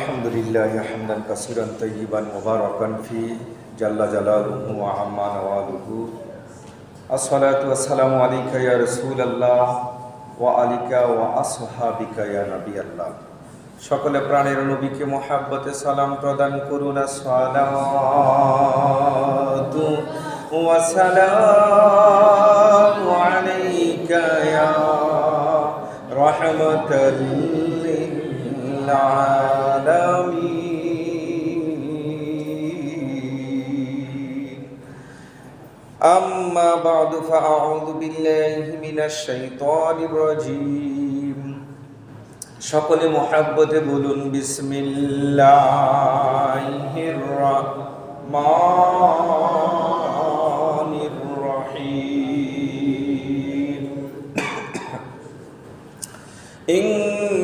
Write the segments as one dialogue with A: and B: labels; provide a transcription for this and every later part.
A: الحمد لله حمدا كثيرا طيبا مباركا فيه جل جلاله وعما نواله الصلاة والسلام عليك يا رسول الله وعليك وأصحابك يا نبي الله সকলে প্রাণের নবীকে মোহাব্বতে সালাম প্রদান করুন আসসালাতু ওয়া সালামু আলাইকা ইয়া রাহমাতাল লিল العالمين أما بعد فأعوذ بالله من الشيطان الرجيم সকলে মোহাব্বতে বলুন বিসমিল্লাহির রহমানির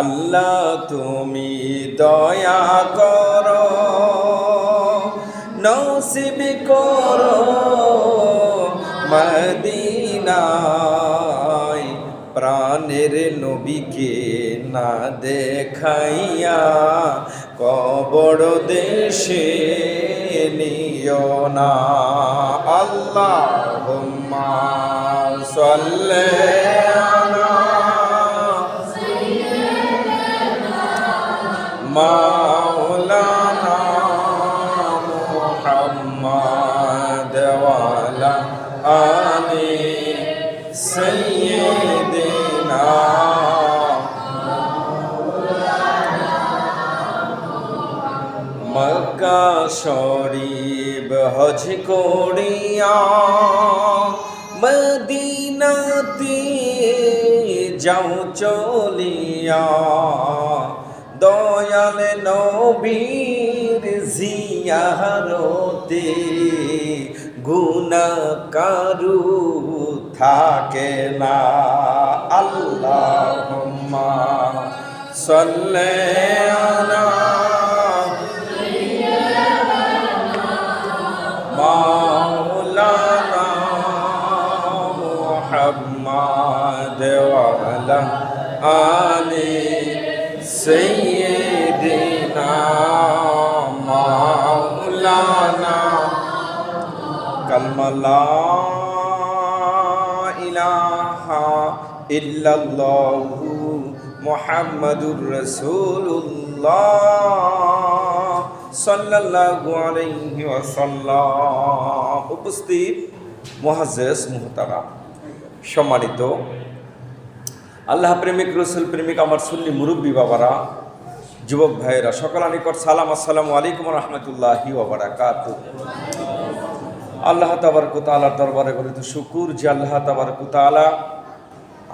A: আল্লাহ, তুমি দয়া করো, নসিব করো মদিনায়। প্রাণের নবীকে না দেখাইয়া কবর দেশে নিও না। আল্লাহ সাল্লে মক্কা শরীফ হজ করিয়া মদিনাতে যাও চলিয়া। দয়াল নবীর জিয়ারতে গুনা কারু থাকে না। আল্লাহ সাল্লে مولانا محمد وعلى آل سيدنا مولانا. كلمة لا إله إلا الله محمد رسول الله. উপস্থিত মুহাজ্জেজ মুহতারাম সম্মানিত আল্লাহ প্রেমিক, রসুল প্রেমিক, আমার সুন্নি মুরব্বী বাবারা, যুবক ভাইয়েরা সকল নিকট সালাম, আসসালামু আলাইকুম রহমতুল্লাহি আল্লাহ তাবার তাআলার দরবারে করে তো শুকুর যে আল্লাহ তাবার তাআলা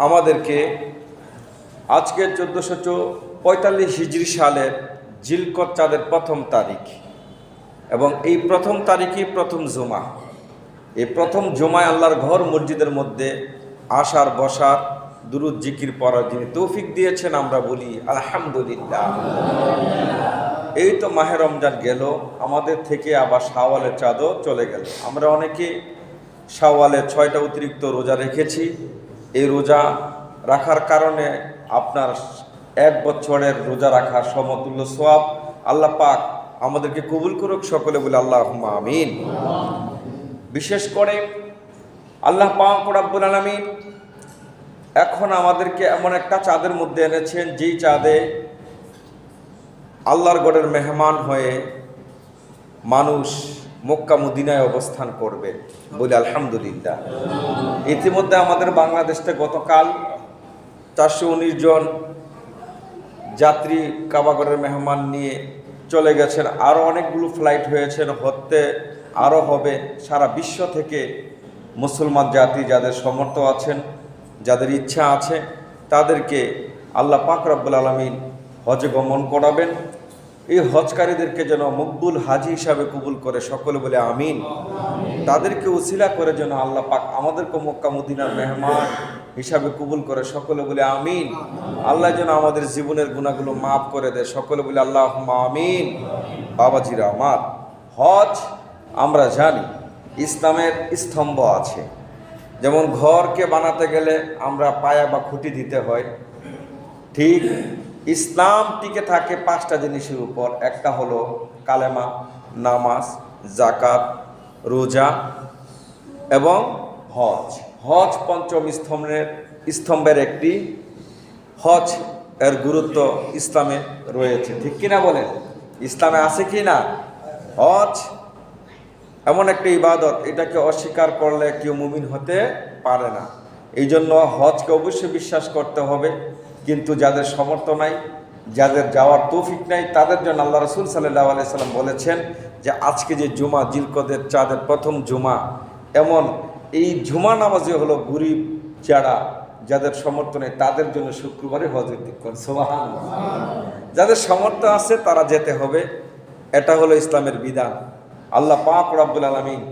A: আমাদেরকে আজকে চোদ্দোশো পঁয়তাল্লিশ হিজরি সালের জিলকত চাঁদের প্রথম তারিখ। এবং এই প্রথম তারিখই প্রথম জুমা। এই প্রথম জুমায় আল্লাহর ঘর মসজিদের মধ্যে আসার বসার, দুরুদ, জিকির পড়ার যিনি তৌফিক দিয়েছেন, আমরা বলি আলহামদুলিল্লাহ। এই তো মাহে রমজান গেল, আমাদের থেকে আবার শাওয়ালের চাঁদও চলে গেল। আমরা অনেকে শাওয়ালের ছয়টা অতিরিক্ত রোজা রেখেছি। এই রোজা রাখার কারণে আপনার এক বছরের রোজা রাখার সমতুল্য সোয়াব আল্লাহ পাক আমাদেরকে কবুল করুক সকলে বলে আল্লাহ আমিন। বিশেষ করে আল্লাহ পাক আলামিন এখন আমাদেরকে এমন একটা চাঁদের মধ্যে এনেছেন, যেই চাঁদে আল্লাহর গড়ের মেহমান হয়ে মানুষ মক্কা মদিনায় অবস্থান করবে বলে আলহামদুলিল্লাহ। ইতিমধ্যে আমাদের বাংলাদেশে গতকাল চারশো উনিশ জন যাত্রী কাবাগরের মেহমান নিয়ে চলে গেছেন। আরও অনেকগুলো ফ্লাইট হয়েছেন হতে আরও হবে। সারা বিশ্ব থেকে মুসলমান জাতি যাদের সমর্থ আছেন, যাদের ইচ্ছা আছে, তাদেরকে আল্লাহ পাক রব্বুল আলমিন হজে গমন করাবেন। এই হজকারীদেরকে যেন মকবুল হাজি হিসাবে কবুল করে সকলে বলে আমিন। তাদেরকে উসিলা করে যেন আল্লাহ পাক আমাদেরকে মক্কা মদিনার মেহমান হিসাবে কবুল করে, সকলে বলে আমিন। আল্লাহ যেন আমাদের জীবনের গুণাগুলো মাফ করে দেয়, সকলে বলে আল্লাহ আমিন। বাবাজিরা আমার, হজ আমরা জানি, ইসলামের স্তম্ভ আছে। যেমন ঘরকে বানাতে গেলে আমরা পায়া বা খুঁটি দিতে হয়। ঠিক ইসলাম টিকে থাকে পাঁচটা জিনিসের উপর। একটা হলো কালেমা, নামাজ জাকাত রোজা এবং হজ। হজ পঞ্চম স্তম্ভের স্তম্ভের একটি হজ এর গুরুত্ব ইসলামে রয়েছে। ঠিক কিনা বলেন? ইসলামে আছে কি না? হজ এমন একটা ইবাদত, এটাকে অস্বীকার করলে কেউ মুমিন হতে পারে না। এই জন্য হজকে অবশ্যই বিশ্বাস করতে হবে। কিন্তু যাদের সমর্থ নাই, যাদের যাওয়ার তৌফিক নাই, তাদের জন্য আল্লাহ রসুল সাল্লাহ আলাইসাল্লাম বলেছেন যে, আজকে যে জুমা, জিলকদের চাঁদের প্রথম জুমা, এমন এই জুমা নামাজে হলো গরিব যারা, যাদের সমর্থ নেই তাদের জন্য শুক্রবারে হজের দিক সোহান যাদের সমর্থ আছে তারা যেতে হবে। এটা হলো ইসলামের বিধান। আল্লাহ পাক রাব্বুল আলমিন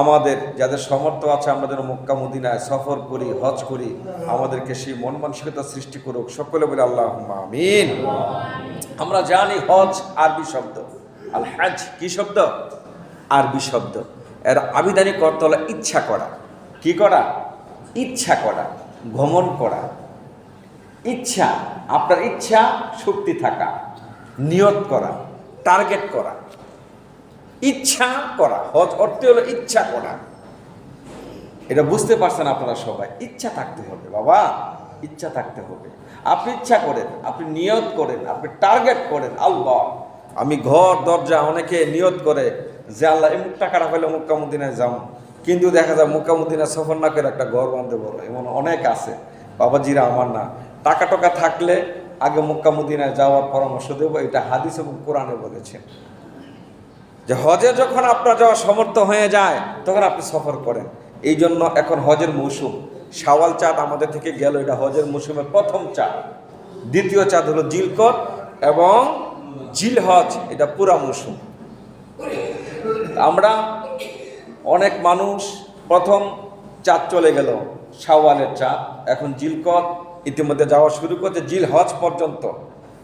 A: আমাদের যাদের সমর্থ আছে যেন মক্কা, মদিনায় সফর করি, হজ করি, আমাদেরকে সেই মন মানসিকতা সৃষ্টি করুক। সকলে বলে আল্লাহ আমিন। আমরা জানি হজ আরবি শব্দ। আল হাজ কি শব্দ? আরবি শব্দ। এর আবিধানিক অর্থ হলো ইচ্ছা করা। কি করা? ইচ্ছা করা, ভ্রমণ করা। ইচ্ছা, আপনার ইচ্ছা, শক্তি থাকা। নিয়ত করা টার্গেট করা। ইচ্ছা করা, হজ অর্থে হলো ইচ্ছা করা। এটা বুঝতে পারছেন আপনারা সবাই, ইচ্ছা থাকতে হবে, বাবা। ইচ্ছা থাকতে হবে। আপনি ইচ্ছা করেন, আপনি নিয়ত করেন, আপনি টার্গেট করেন, আল্লাহ। আমি ঘর, দরজা অনেকে নিয়ত করে যে আল্লাহ, এই এমুক টাকাটা পেলে মুক্কামুদ্দিনায় যাও কিন্তু দেখা যায় মুক্কামুদ্দিনা সফর না করে একটা ঘর বাঁধতে বলো। এমন অনেক আছে। বাবাজিরা আমার না। টাকা টাকা থাকলে আগে মুক্কামুদ্দিনায় যাওয়ার পরামর্শ দেবো। এটা হাদিস এবং কোরআনে বলেছেন যে হজে যখন আপনার যাওয়া সমর্থ হয়ে যায়, তখন আপনি সফর করেন। এই জন্য এখন হজের মৌসুম। শাওয়াল চাঁদ আমাদের থেকে গেল। এটা হজের মৌসুমের প্রথম চাঁদ। দ্বিতীয় চাঁদ হলো জিলকত এবং জিল হজ এটা পুরা মৌসুম। আমরা অনেক মানুষ, প্রথম চাঁদ চলে গেল, শাওয়ালের চাঁদ। এখন জিলকত ইতিমধ্যে যাওয়া শুরু করছে জিল হজ পর্যন্ত।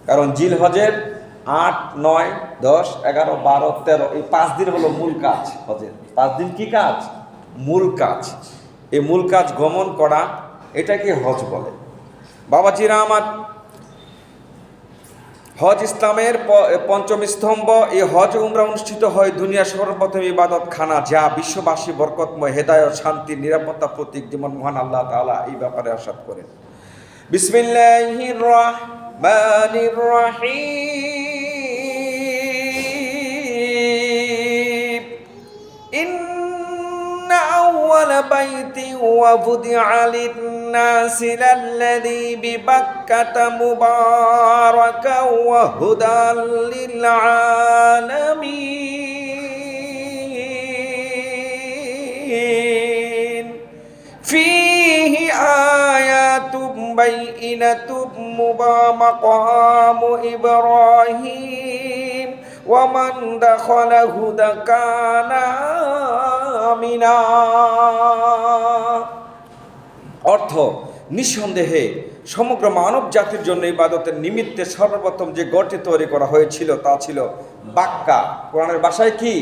A: কারণ জিল হজের আট, নয়, দশ, এগারো, বারো, তেরো, এই পাঁচ দিন হলো মূল কাজ হজের। পাঁচ দিন কি কাজ? মূল কাজ। এই মূল কাজ গমন করা, এটাকে হজ বলে। বাবাজিরা আমার হজ ইসলামের পঞ্চম স্তম্ভ, এই হজ উমরা অনুষ্ঠিত হয় দুনিয়ার সর্বপ্রথম ইবাদত খানা যা বিশ্ববাসী বরকতময় হেদায়ত, শান্তি, নিরাপত্তা প্রতীক যেমন মহান আল্লাহ তালা এই ব্যাপারে আসাদ করেন। বিসমিল্লাহ للناس للذي ببكة مباركا وهدى للعالمين. فيه آيات بينة مقام إبراهيم ومن دخله كان آمنا. অর্থ নিঃসন্দেহে সমগ্র মানব জাতির জন্য ইবাদতের নিমিত্তে সর্বপ্রথম যে গড়টি তৈরি করা হয়েছিল তা ছিল বাক্কা। কোরআনের বাসায় কি?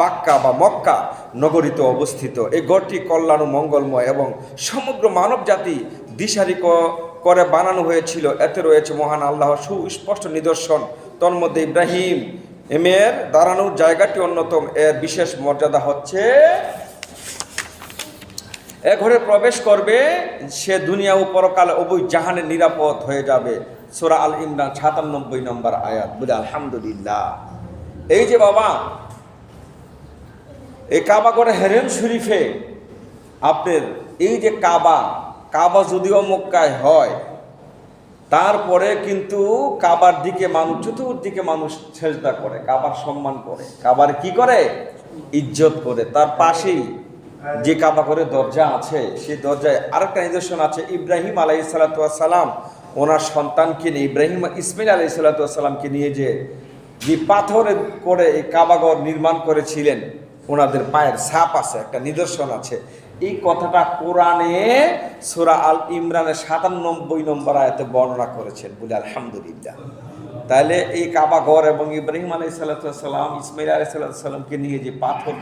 A: বাক্কা বা মক্কা নগরীতে অবস্থিত। এই গড়টি কল্যাণ মঙ্গলময় এবং সমগ্র মানব জাতি দিশারি করে বানানো হয়েছিল। এতে রয়েছে মহান আল্লাহ সুস্পষ্ট নিদর্শন। তন্মধ্যে ইব্রাহিম এমের দাঁড়ানোর জায়গাটি অন্যতম। এর বিশেষ মর্যাদা হচ্ছে এ ঘরে প্রবেশ করবে, সে দুনিয়া ও পরকালে অবৈ জাহানে নিরাপদ হয়ে যাবে। সোরা আল ইমরান সাতানব্বই নম্বর আয়াত। বলে আলহামদুলিল্লাহ। এই যে বাবা, এই কাবা করে হেরেন শরীফে, আপনার এই যে কাবা কাবা যদিও মক্কায় হয়, তারপরে কিন্তু কাবার দিকে মানুষ, চতুর্দিকে মানুষ ছেজদা করে, কাবার সম্মান করে। কাবার কি করে? ইজ্জত করে। তার পাশেই যে কাবা করে দরজা আছে, সেই দরজায় আরেকটা নিদর্শন আছে, ইব্রাহিম আলাই সালাম ওনার সন্তানকে নিয়ে, ইব্রাহিম ইসমাইল আলাই সালাতামকে নিয়ে যে যে পাথরে করে এই কাবাগর নির্মাণ করেছিলেন, ওনাদের পায়ের সাপ আছে, একটা নিদর্শন আছে। এই কথাটা কোরআনে সুরা আল ইমরানের সাতানব্বই নম্বর আয়াতে বর্ণনা করেছেন বলে আলহামদুলিল্লাহ। তাহলে এই কাবাগর এবং ইব্রাহিম আলাই সাল্লাম ইসমাইল আলাই সাল্লামকে নিয়ে যে পাথর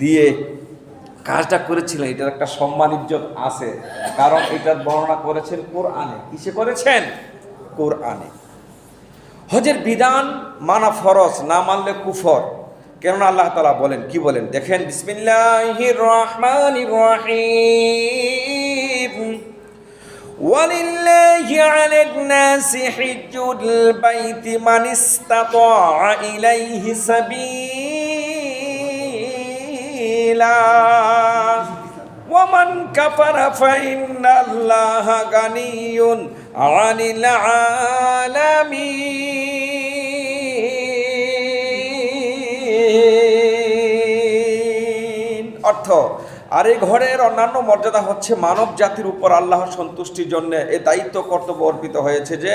A: দিয়ে কাজটা করেছিলেন এটার একটা সম্মান ইজ্জত আছে কারণ এটার বর্ণনা করেছেন কোরআনে কিসে করেছেন কোরআনে হজের বিধান মানা ফরজ না মানলে কুফর কেননা আল্লাহ তালা বলেন কি বলেন দেখেন বিসমিল্লাহির রহমানির রহিম ولله على الناس حج البيت من استطاع إليه سبيلا ইলাহ। ওমান কাফারা গানিউন আনিল আলামিন। অর্থ, আর এই ঘরের অন্যান্য মর্যাদা হচ্ছে মানব জাতির উপর আল্লাহর সন্তুষ্টির জন্য এ দায়িত্ব কর্তব্য অর্পিত হয়েছে যে,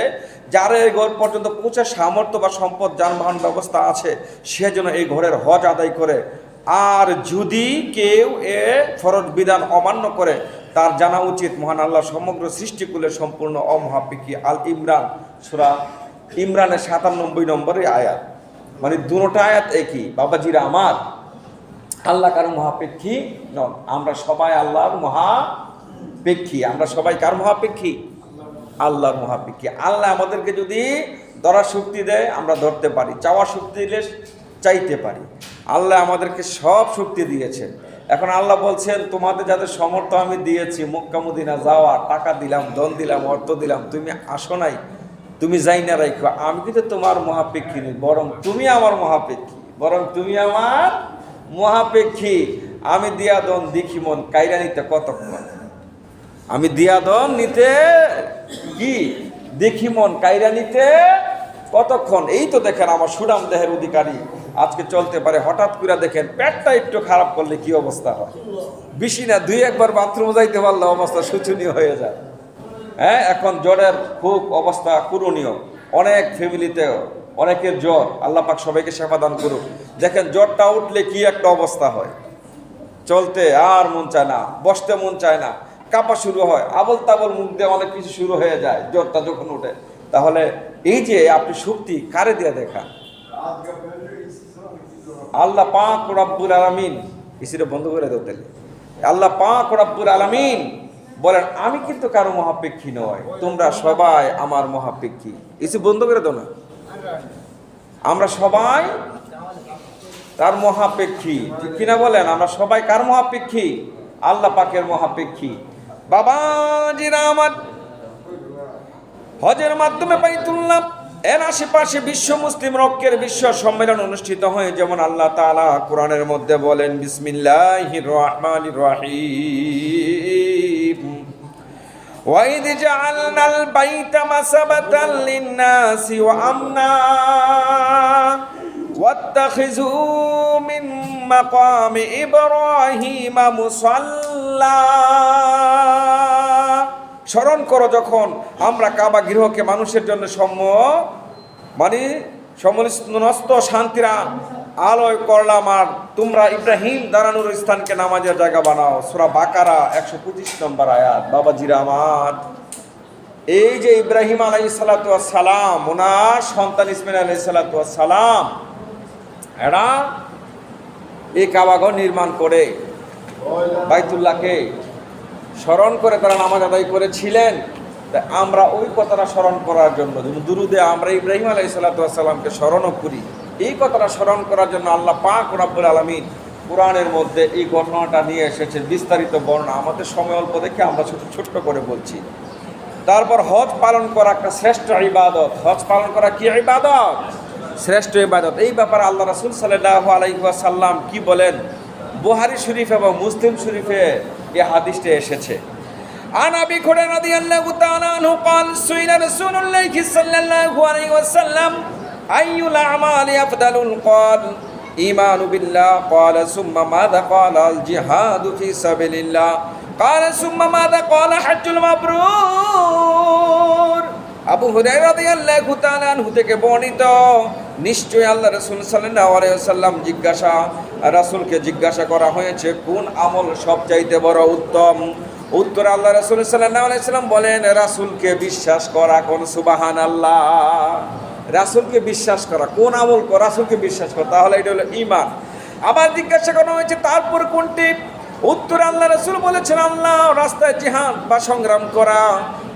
A: যার এই ঘর পর্যন্ত পৌঁছে সামর্থ্য বা সম্পদ, যানবাহন ব্যবস্থা আছে, সে যেন এই ঘরের হজ আদায় করে। আর যদি কেউ এ ফরজ বিধান অমান্য করে, তার জানা উচিত মহান আল্লাহ সমগ্র সৃষ্টিকুলের সম্পূর্ণ অমহাপিকি আল ইমরান, সুরা ইমরানের সাতানব্বই নম্বরের আয়াত। মানে দুটা আয়াত একই, বাবাজিরা আমার, আল্লাহ কারও মহাপেক্ষী নন। আমরা সবাই আল্লাহর মহাপেক্ষী। আমরা সবাই কার মহাপেক্ষী? আল্লাহর মহাপেক্ষী। আল্লাহ আমাদেরকে যদি ধরার শক্তি দেয়, আমরা ধরতে পারি। চাওয়ার শক্তি দিলে চাইতে পারি। আল্লাহ আমাদেরকে সব শক্তি দিয়েছেন। এখন আল্লাহ বলছেন, তোমাদের যাদের সমর্থ আমি দিয়েছি মক্কামুদিনা যাওয়া, টাকা দিলাম, ধন দিলাম, অর্থ দিলাম, তুমি আসো নাই, তুমি যাই না রাখো আমি কিন্তু তোমার মহাপেক্ষী নই, বরং তুমি আমার মহাপেক্ষী, বরং তুমি আমার মহাপেক্ষী। আমি দিয়া দন দেখি মন, কাইরা নিতে কতক্ষণ? আমি দিয়া দন নিতে কি? দেখি মন, কাইরা নিতে কতক্ষণ? এই তো দেখেন আমার সুরাম দেহের অধিকারী। আজকে চলতে পারে, হঠাৎ করে দেখেন পেটটা একটু খারাপ করলে কি অবস্থা হয়? বেশি না, দুই একবার বাথরুম যাইতে পারলে অবস্থা শোচনীয় হয়ে যায়। হ্যাঁ এখন জ্বরের খুব অবস্থা করণীয়। অনেক ফ্যামিলিতে অনেকের জ্বর, আল্লাহ পাক সবাইকে সমাধান করুক। দেখেন জ্বরটা উঠলে কি একটা অবস্থা হয়? চলতে আর মন চায় না, বসতে মন চায় না, কাঁপা শুরু হয় আবল তাবল মুখ দিয়ে অনেক কিছু শুরু হয়ে যায়, জ্বরটা যখন উঠে তাহলে এই যে আপনি শক্তি কারে দিয়ে দেখা আল্লাহ পাক রব্বুল আলামিন ইসিরে বন্ধ করে দাও তাহলে। আল্লাহ পাক রব্বুল আলামিন বলেন, আমি কিন্তু কারও মহাপেক্ষী নয়, তোমরা সবাই আমার মহাপেক্ষী। ইসি বন্ধ করে দাও না। আমরা সবাই তার মহাপেক্ষী, ঠিক কিনা বলেন? আমরা সবাই কার মহাপেক্ষী? আল্লাহ পাকের মহাপেক্ষী। বাবাজিরা আমার হজের মাধ্যমে বাইতুল্লাহ এর আশেপাশে বিশ্ব মুসলিম রক্কের বিশ্ব সম্মেলন অনুষ্ঠিত হয় যেমন আল্লাহ তাআলা কোরআনের মধ্যে বলেন বিসমিল্লাহির রহমানির রহিম وإذ جعلنا البيت مثابة للناس وأمنا واتخذوا من مقام إبراهيم مصلى স্মরণ করো যখন আমরা কাবা গৃহকে মানুষের জন্য সম মানে সমস্ত শান্তির আলোয় করলাম আর তোমরা ইব্রাহিম দাঁড়ানোর স্থানকে নামাজের জায়গা বানাও। সুরা বাকারা একশো পঁচিশ নম্বর আয়াত। বাবাজিরা আমার এই যে ইব্রাহিম আলাই সালাম, ওনার সন্তান ইসমাইল আলাই সালাম, এরা এই কাবাঘর নির্মাণ করে। বাইতুল্লাহকে স্মরণ করে তারা নামাজ আদায় করেছিলেন। তা আমরা ওই কথাটা স্মরণ করার জন্য দুরুদে আমরা ইব্রাহিম আলাই সাল্লাতামকে স্মরণও করি। এই কথাটা স্মরণ করার জন্য আল্লাহ পাক রাব্বুল আলমিন কোরআনের মধ্যে এই ঘটনাটা নিয়ে এসেছে, বিস্তারিত বর্ণনা। আমাদের সময় অল্প দেখে আমরা ছোট ছোট্ট করে বলছি। তারপর হজ পালন করা একটা শ্রেষ্ঠ ইবাদত। হজ পালন করা কি ইবাদত? শ্রেষ্ঠ ইবাদত। এই ব্যাপারে আল্লাহ রাসুল সাল্লাহ আলাইসাল্লাম কি বলেন? বুহারি শরীফ এবং মুসলিম শরীফে এ হাদিসটা এসেছে عن ابي هريره رضي الله تعالى عنه قال سئل رسول الله صلى الله عليه وسلم اي الاعمال افضل قال ايمان بالله قال ثم ماذا قال الجهاد في سبيل الله قال ثم ماذا قال حج المبرور আবু হুরায়রা রাদিয়াল্লাহু তাআলা আনহু থেকে বর্ণিত নিশ্চয় আল্লাহ রাসূল সাল্লাল্লাহু আলাইহি ওয়াসাল্লাম জিজ্ঞাসা রাসূলকে জিজ্ঞাসা করা হয়েছে, কোন আমল সবচাইতে বড় উত্তম? উত্তর আল্লাহ রাসূল সাল্লাম বলেন, রাসূলকে বিশ্বাস করা কোন সুবাহান আল্লাহ রাসূলকে বিশ্বাস করা, কোন আমল রাসূলকে বিশ্বাস করা, তাহলে এটা হলো ইমান আবার জিজ্ঞাসা করা হয়েছে, তারপর কোনটি? উত্তর আল্লাহ রাসূল বলেছেন, আল্লাহ রাস্তায় জিহাদ বা সংগ্রাম করা।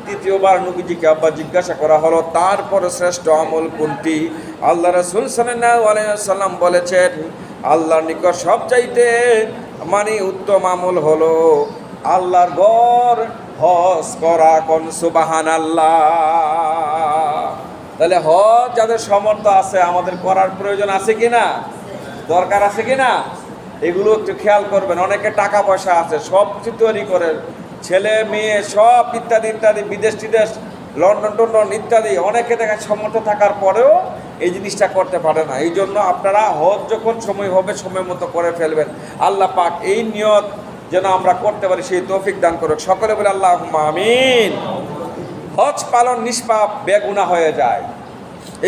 A: তৃতীয়বার নবীজিকে আব্বা জিজ্ঞাসা করা হলো, তারপর শ্রেষ্ঠ আমল কোনটি? আল্লাহ রসুল সাল্লাম বলেছেন আল্লাহর নিকট সবচাইতে মানে উত্তম আমল হলো আল্লাহর গড় হজ করা কোন সুবাহান আল্লাহ তাহলে হজ যাদের সমর্থ আছে, আমাদের করার প্রয়োজন আছে কি না দরকার আছে কি না এগুলো একটু খেয়াল করবেন। অনেকে টাকা পয়সা আছে, সব কিছু তৈরি করে, ছেলে, মেয়ে, সব ইত্যাদি ইত্যাদি বিদেশ টিদেশ লন্ডন টন্ডন ইত্যাদি, অনেকে দেখা সমর্থ থাকার পরেও এই জিনিসটা করতে পারে না এই জন্য আপনারা হজ যখন সময় হবে সময় মতো করে ফেলবেন আল্লাহ পাক এই নিয়ত যেন আমরা করতে পারি সেই তৌফিক দান করুক সকলে বলে আল্লাহ আমিন হজ পালন নিষ্পাপ বেগুনা হয়ে যায়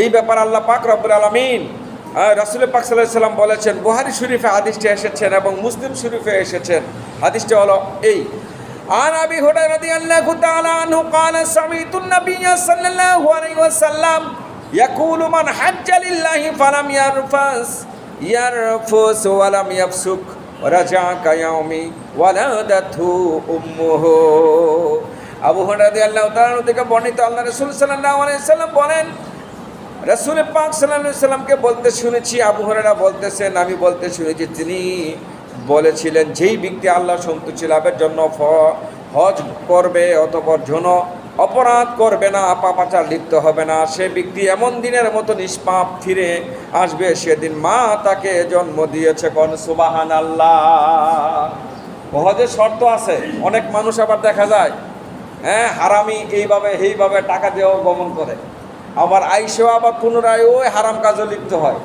A: এই ব্যাপার আল্লাহ পাক রব্বুল আলমিন রাসুল পাক সাল্লাহ সাল্লাম বলেছেন বুহারি শরীফে হাদিসটা এসেছেন এবং মুসলিম শরীফে এসেছেন হাদিসটা হলো এই عن ابي هريره رضي الله تعالى عنه قال سمعت النبي صلى الله عليه وسلم ইয়াকুলু মান হাজ্জা লিল্লাহি ফালাম ইয়ারফাস, ইয়ারফুস ওয়ালাম ইয়াফসুক রাজা কায়ামি ওয়ালাদাতহু উম্মুহু। আবু হুরায়রা রাদিয়াল্লাহু তাআলা থেকে বর্ণিত আল্লাহ রাসূল সাল্লাল্লাহু আলাইহি সাল্লাম বলেন, রাসূল পাক সাল্লাল্লাহু আলাইহি বলতে শুনেছি, আবু হুরায়রা বলতেছেন, আমি বলতে শুনেছি, তিনি বলেছিলেন, যেই ব্যক্তি আল্লাহ সন্তুষ্টি লাভের জন্য হজ করবে অতপর জন অপরাধ করবে না, পাপাচার লিপ্ত হবে না। সে ব্যক্তি এমন দিনের মতো নিষ্পাপ ফিরে আসবে, সেদিন মা তাকে জন্ম দিয়েছে কন সুবাহান আল্লাহ হজের শর্ত আছে, অনেক মানুষ আবার দেখা যায় হ্যাঁ হারামি এইভাবে এইভাবে টাকা দিয়েও গমন করে। আবার আইসেও আবার পুনরায় ওই হারাম কাজও লিপ্ত হয়।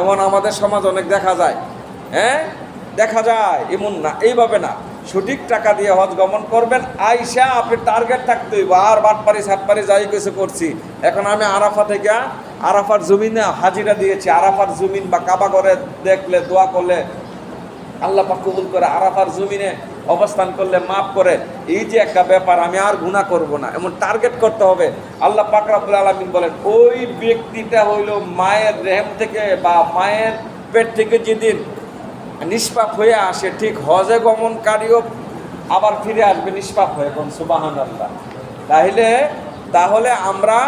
A: এমন আমাদের সমাজ অনেক দেখা যায় হ্যাঁ দেখা যায়, এমন না, এইভাবে না। সঠিক টাকা দিয়ে হজ গমন করবেন। আইসা আপনি টার্গেট থাকতে হইব। আর বাটপারি সাতপারি যাই কিছু করছি। এখন আমি আরাফা থেকে, আরাফার জমিনে হাজিরা দিয়েছি। আরাফার জমিন বা কাবা করে দেখলে, দোয়া করলে, আল্লাহ পাক কবুল করে আরাফার জমিনে অবস্থান করলে মাফ করে। এই যে একটা ব্যাপার, আমি আর গুণা করব না। এমন টার্গেট করতে হবে। আল্লাহ পাক রাব্বুল আলামিন বলেন, ওই ব্যক্তিটা হইল মায়ের রেহেম থেকে বা মায়ের পেট থেকে যেদিন নিষ্পাপ হয়ে আসে, ঠিক হজে গমনকারীও আবার ফিরে আসবে, নিষ্পাপ হয়ে কোন সুবাহান আল্লাহ তাহলে তাহলে আমরা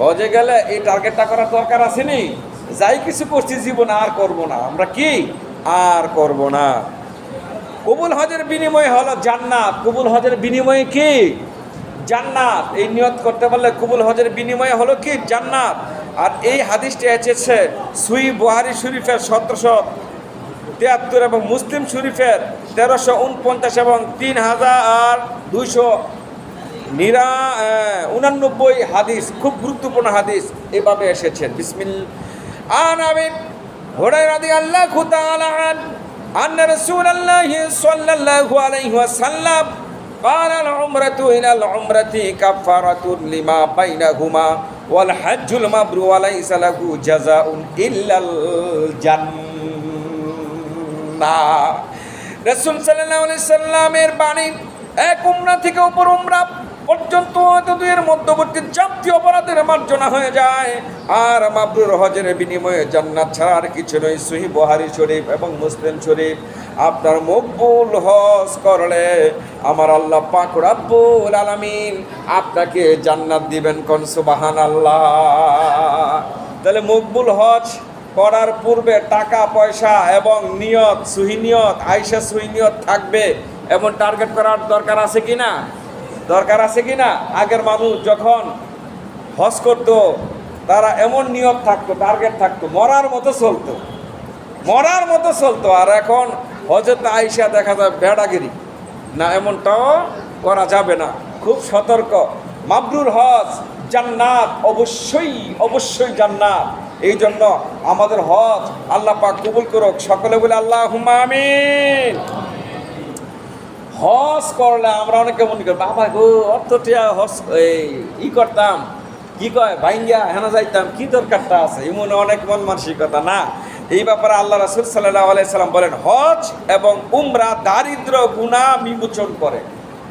A: হজে গেলে এই টার্গেটটা করার দরকার আসেনি যাই কিছু করছি, জীবনে আর করব না। আমরা কি? আর করব না। কবুল হজের বিনিময়ে হলো জান্নাত। কবুল হজের বিনিময়ে কি? জান্নাত। এই নিয়ত করতে পারলে কবুল হজের বিনিময়ে হলো কি? জান্নাত। আর এই হাদিসটি এসেছে, সুই বুহারি শরীফের সতেরোশো তিয়াত্তর এবং মুসলিম শরীফের তেরোশো উনপঞ্চাশ এবং তিন হাজার দুইশো নিরা আহ, উনানব্বই হাদিস খুব গুরুত্বপূর্ণ হাদিস এভাবে এসেছেন বিসমিল আন আবি হুরায়রা রাদিয়াল্লাহু তাআলা আন أن رسول الله صلى الله عليه وسلم قال العمرة إلى العمرة كفارة لما بينهما والحج المبرور وليس له جزاء إلا الجنة রসুল সাল্লাহ সাল্লামের বাণী, এক উমরা থেকে অপর উমরা পর্যন্ত দুইয়ের মধ্যবর্তী জাতীয় অপরাধের মার্জনা হয়ে যায়। আর মাবরুর হজের বিনিময়ে জান্নাত ছাড়া আর কিছু নয় সহি বহারি শরীফ এবং মুসলিম শরীফ। আপনার মকবুল হজ করলে আমার আল্লাহ পাক রাব্বুল আলামিন আপনাকে জান্নাত দিবেন কোন? সুবাহান আল্লাহ তাহলে মকবুল হজ করার পূর্বে টাকা, পয়সা এবং নিয়ত, সুহি নিয়ত আইসা সুহি নিয়ত থাকবে এমন টার্গেট করার দরকার আছে কি না দরকার আছে কি না আগের মানুষ যখন হজ করতো, তারা এমন নিয়ত থাকতো টার্গেট থাকতো, মরার মতো চলতো। মরার মতো চলতো, আর এখন হজরত আইসা দেখা যায় বেড়াগিরি না, এমনটাও করা যাবে না। খুব সতর্ক। মাবরুর হজ জান্নাত, অবশ্যই অবশ্যই জান্নাত। এই জন্য আমাদের হজ আল্লাহ পাক কবুল করুক। সকলে বলে আল্লাহ আমিন। হজ করলে আমরা অনেকে মনে করি, বাবা গো অত টিয়া হজ, এই, ই করতাম, কি কয়, ভাইঙ্গা, হেনা যাইতাম, কি দরকারটা আছে? এমন অনেক মন মানসিকতা, না। এই ব্যাপারে আল্লাহ রাসুল সাল্লাহ আলাইসাল্লাম বলেন, হজ এবং উমরা দারিদ্র গুণা বিমোচন করে।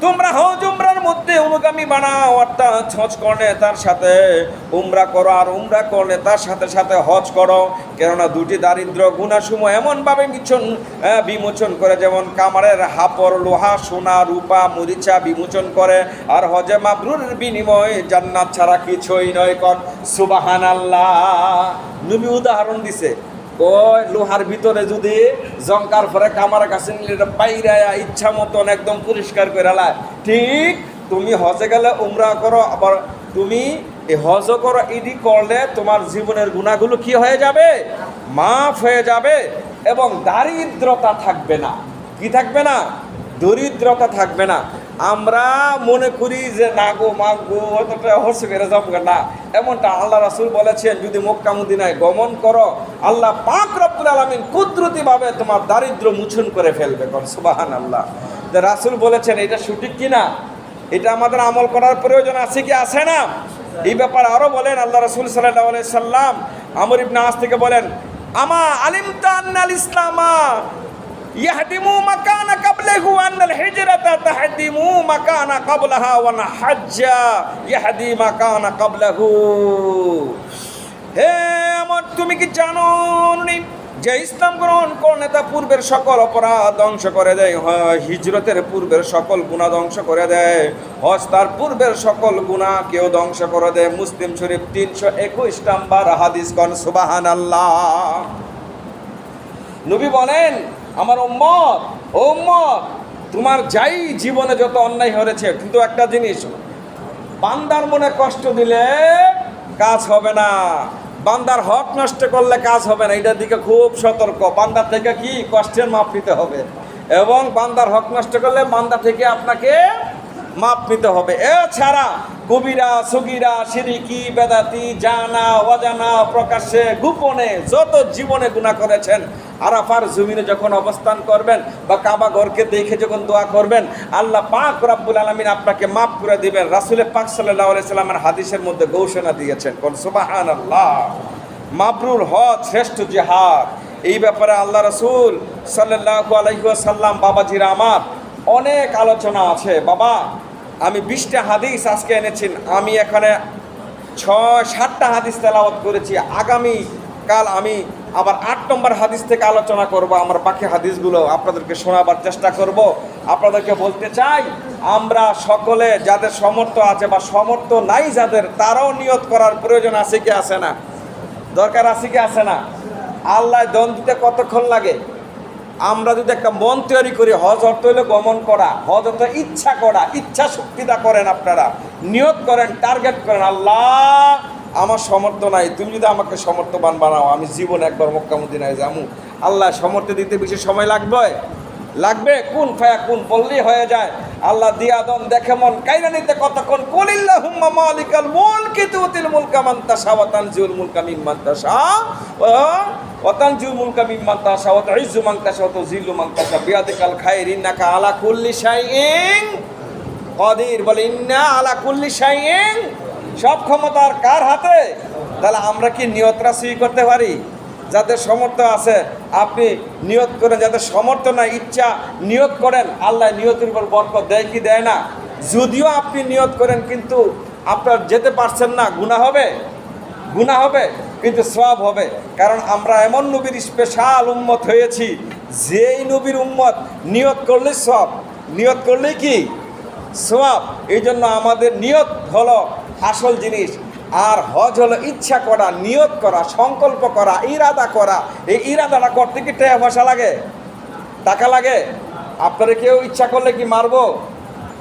A: তোমরা হজ উমরার মধ্যে অনুগামী বানাও অর্থাৎ হজ করলে তার সাথে উমরা করো আর উমরা করলে তার সাথে সাথে হজ করো। কেননা দুটি দারিদ্র গুণাসমূহ এমনভাবে আহ, বিমোচন করে যেমন কামারের হাপর লোহা সোনা রূপা মরিচা বিমোচন করে আর হজে মাবরুরের বিনিময়ে জান্নাত ছাড়া কিছুই নয়। কন সুবাহান আল্লাহ নবী উদাহরণ দিছে ওই লোহার ভিতরে যদি জঙ্কার পরে কামার কাছে নিলে বাইরায়া ইচ্ছা মতন একদম পরিষ্কার করে লায়। ঠিক তুমি হজে গেলে উমরা করো, আবার তুমি এই হজ করো, ইডি করলে তোমার জীবনের গুণাগুলো কি হয়ে যাবে? মাফ হয়ে যাবে এবং দারিদ্রতা থাকবে না। কি থাকবে না? দরিদ্রতা থাকবে না। আমরা মনে করি যে, না গো, মা গো, অতটা হর্ষে বেড়ে যাব না। এমনটা আল্লাহ রাসুল বলেছেন, যদি মক্কা মদিনায় গমন করো, আল্লাহ পাক রব্বুল আলমিন কুদরতিভাবে তোমার দারিদ্র মুছন করে ফেলবে। কর সুবাহান আল্লাহ যে রাসুল বলেছেন, এটা সঠিক কিনা এটা আমাদের আমল করার প্রয়োজন আছে কি, আছে না? এই ব্যাপারে আরও বলেন আল্লাহ রাসুল সাল্লাহ সাল্লাম আমর ইবনে আস থেকে বলেন, আমা আলিমতা আন্নাল ইসলামা? ইয়াহদিমু মাকানা কাবলাহু আন্নাল হিজরাতা তাহদিমু মাকানা কাবলাহা ওয়া হাজ্জা ইয়াহদি মাকানা কাবলাহু। হে আমার, তুমি কি জানো যে ইসলাম গ্রহণ করলে তা পূর্বের সকল অপরাধ ধ্বংস করে দেয়? হিজরতের পূর্বের সকল গুণা ধ্বংস করে দেয়। হজ তার পূর্বের সকল গুণা কেউ ধ্বংস করে দেয়। মুসলিম শরীফ তিনশো একুশ নাম্বার হাদিস কন সুবাহান আল্লাহ নবী বলেন আমার উম্মত ওম্মত তোমার যাই জীবনে যত অন্যায় হয়েছে, কিন্তু একটা জিনিস, বান্দার মনে কষ্ট দিলে কাজ হবে না। বান্দার হক নষ্ট করলে কাজ হবে না। এটার দিকে খুব সতর্ক। বান্দার থেকে কি? কষ্টের মাপ নিতে হবে। এবং বান্দার হক নষ্ট করলে বান্দা থেকে আপনাকে মাপ নিতে হবে। এছাড়া কবিরা, সগিরা, সিরিকি, বেদাতি, জানা, অজানা, প্রকাশ্যে, গোপনে যত জীবনে গুণা করেছেন, আরাফার জমিনে যখন অবস্থান করবেন বা কাবা ঘরকে দেখে যখন দোয়া করবেন, আল্লাহ পাক রাব্বুল আলমিন আপনাকে মাফ করে দিবেন। রাসুলে পাক সাল্লাহ সাল্লামের হাদিসের মধ্যে ঘোষণা দিয়েছেন, কোন সুবাহান আল্লাহ মাবরুর হজ শ্রেষ্ঠ জিহাদ। এই ব্যাপারে আল্লাহ রসুল সাল্লাহ আলহিসাল্লাম বাবাজির আমার অনেক আলোচনা আছে। বাবা আমি বিশটা হাদিস আজকে এনেছি। আমি এখানে ছয়, সাতটা হাদিস তেলাওয়াত করেছি। আগামী কাল আমি আবার আট নম্বর হাদিস থেকে আলোচনা করব। আমার বাকি হাদিসগুলো আপনাদেরকে শোনাবার চেষ্টা করব। আপনাদেরকে বলতে চাই, আমরা সকলে যাদের সমর্থ আছে বা সমর্থ নাই যাদের, তারাও নিয়ত করার প্রয়োজন আছে কি আছে না? দরকার আছে কি আছে না? আল্লাহ দন দিতে কতক্ষণ লাগে? আমরা যদি একটা মন তৈরি করি, হজ অর্থ হইলে গমন করা, হজ অর্থ ইচ্ছা করা, ইচ্ছা শক্তিটা করেন আপনারা, নিয়ত করেন, টার্গেট করেন, আল্লাহ আমার সমর্থ নাই, তুমি যদি আমাকে সমর্থবান বানাও, আমি জীবন একবার মক্কামুদ্দিনায় যাব আল্লাহ সমর্থ দিতে বেশি সময় লাগবে? লাগবে? কোন ফায়া কোন, বললেই হয়ে যায়। আল্লাহ দিয়াদন দেখে মন, কাইরা নিতে কতক্ষণ? কলিল্লাহ হুম্মা মালিকাল মুলকি তুতিল মুলকা মান তাশা ওয়া তানজিউল মুলকা মিম্মান তাশা। ওয়া ওয়া তানজিউল মুলকা মিম্মান তাশা ওয়া তুইজ্জু মান তাশা ওয়া তুযিল্লু মান তাশা বিয়াদিকাল খাইর ইন্নাকা আলা কুল্লি শাইইন কদির। বলে, ইন্না আলা কুল্লি শাইইন। সব ক্ষমতার কার হাতে? তাহলে আমরা কি নিয়ত রাশি করতে পারি? যাদের সমর্থ আছে, আপনি নিয়ত করেন। যাদের সমর্থ না ইচ্ছা নিয়ত করেন। আল্লাহ নিয়তের উপর বরকত দেয় কি দেয় না? যদিও আপনি নিয়ত করেন, কিন্তু আপনার যেতে পারছেন না গুণা হবে। গুণা হবে, কিন্তু সব হবে। কারণ আমরা এমন নবীর স্পেশাল উম্মত হয়েছি, যেই নবীর উম্মত নিয়ত করলে সব নিয়ত করলে কি? সব এই জন্য আমাদের নিয়ত হলো আসল জিনিস। আর হজ হলো ইচ্ছা করা, নিয়ত করা, সংকল্প করা, ইরাদা করা। এই ইরাদাটা করতে কি টাকা পয়সা লাগে? টাকা লাগে? আপনারা কেউ ইচ্ছা করলে কি মারবো?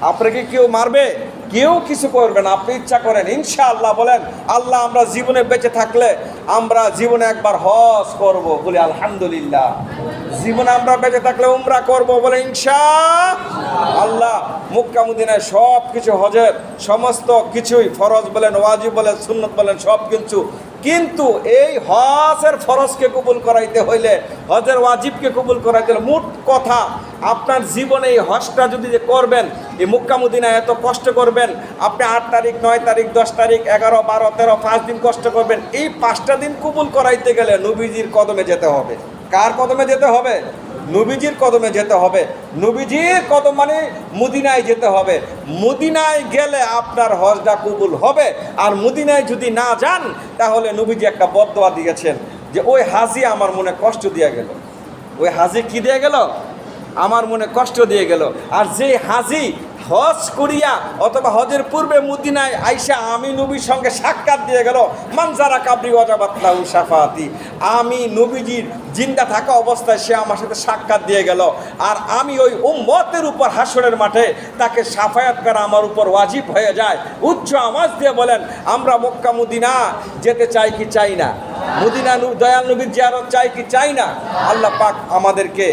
A: আপনাকে কেউ মারবে? কেউ কিছু করবে না। আপনি ইচ্ছা করেন, ইনশাআল্লাহ বলেন, আল্লাহ আমরা জীবনে বেঁচে থাকলে আমরা জীবনে একবার হজ করব। বলে, আলহামদুলিল্লাহ। জীবনে আমরা বেঁচে থাকলে উমরা করব, বলে ইনশা আল্লাহ মুক্কামুদ্দিনায় সব কিছু হজের সমস্ত কিছুই ফরজ বলেন, ওয়াজিব বলেন, সুন্নত বলেন সব কিছু কিন্তু এই হজের ফরজকে কবুল করাইতে হইলে, হজের ওয়াজিবকে কবুল করাইতে হলে মোট কথা, আপনার জীবনে এই হজটা যদি যে করবেন, এই মুক্কামুদ্দিনা এত কষ্ট করবেন, আপনি আট তারিখ, নয় তারিখ, দশ তারিখ, এগারো, বারো, তেরো, পাঁচ দিন কষ্ট করবেন, এই পাঁচটা দিন কবুল করাইতে গেলে নবীজির কদমে যেতে হবে। কার কদমে যেতে হবে? নবীজির কদমে যেতে হবে। নবীজির কদম মানে মুদিনায় যেতে হবে। মুদিনায় গেলে আপনার হজটা কবুল হবে। আর মুদিনায় যদি না যান, তাহলে নবীজি একটা বদয়া দিয়েছেন যে, ওই হাজি আমার মনে কষ্ট দিয়ে গেল। ওই হাজি কি দিয়ে গেল? আমার মনে কষ্ট দিয়ে গেল। আর যে হাজি হজ করিয়া অথবা হজের পূর্বে মুদিনায় আইসা আমি নবীর সঙ্গে সাক্ষাৎ দিয়ে গেল, মানজারা কাবরি অজাবাতলাহু সাফাতি আমি নবীজির জিন্দা থাকা অবস্থায় সে আমার সাথে সাক্ষাৎ দিয়ে গেল, আর আমি ওই উম্মতের উপর হাসরের মাঠে তাকে সাফায়াত করা আমার উপর ওয়াজিব হয়ে যায়। উচ্চ আওয়াজ দিয়ে বলেন, আমরা মক্কা মুদিনা যেতে চাই কি চাই না? মুদিনা দয়াল নবীর জিয়ারত চাই কি চাই না? আল্লাহ পাক আমাদেরকে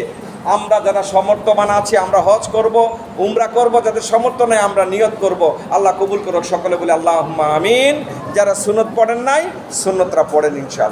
A: আমরা যারা সমর্থমান আছি, আমরা হজ করব, উমরা করব, যাদের সমর্থ নেই, আমরা নিয়ত করব। আল্লাহ কবুল করুক সকলে বলে আল্লাহ আমিন। যারা সুনত পড়েন নাই, সুন্নতরা পড়েন ইনশাআল্লাহ।